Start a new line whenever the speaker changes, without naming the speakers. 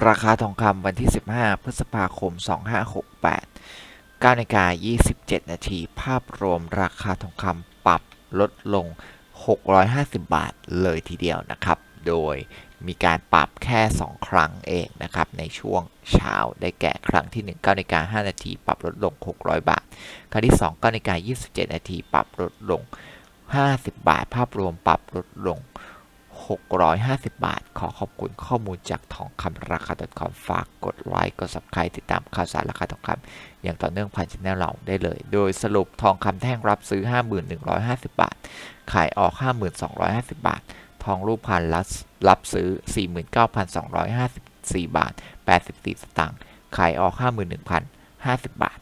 ราคาทองคำวันที่ 15 พฤษภาคม 2568 9นาฬิกา27 นาที ภาพรวมราคาทองคำปรับลดลง 650 บาทเลยทีเดียวนะครับ โดยมีการปรับแค่ 2 ครั้งเองนะครับ ในช่วงเช้าได้แก่ครั้งที่ 1 9นาฬิกา5นาที ปรับลดลง 600 บาท ครั้งที่ 2 9นาฬิกา27 นาที ปรับลดลง 50 บาท ภาพรวมปรับลดลง 650 บาท ขอขอบคุณข้อมูลจากทองคำราคา .com ฝากกดไลค์ กด subscribe ติดตามข่าวสารราคาทองคำอย่างต่อเนื่องผ่านช่องเราได้เลย โดยสรุปทองคำแท่งรับซื้อ 5150 บาท ขายออก 5250 บาท ทองรูปพรรณรับรับซื้อ 49,254 บาท 84 สตางค์ ขายออก 51,050 บาท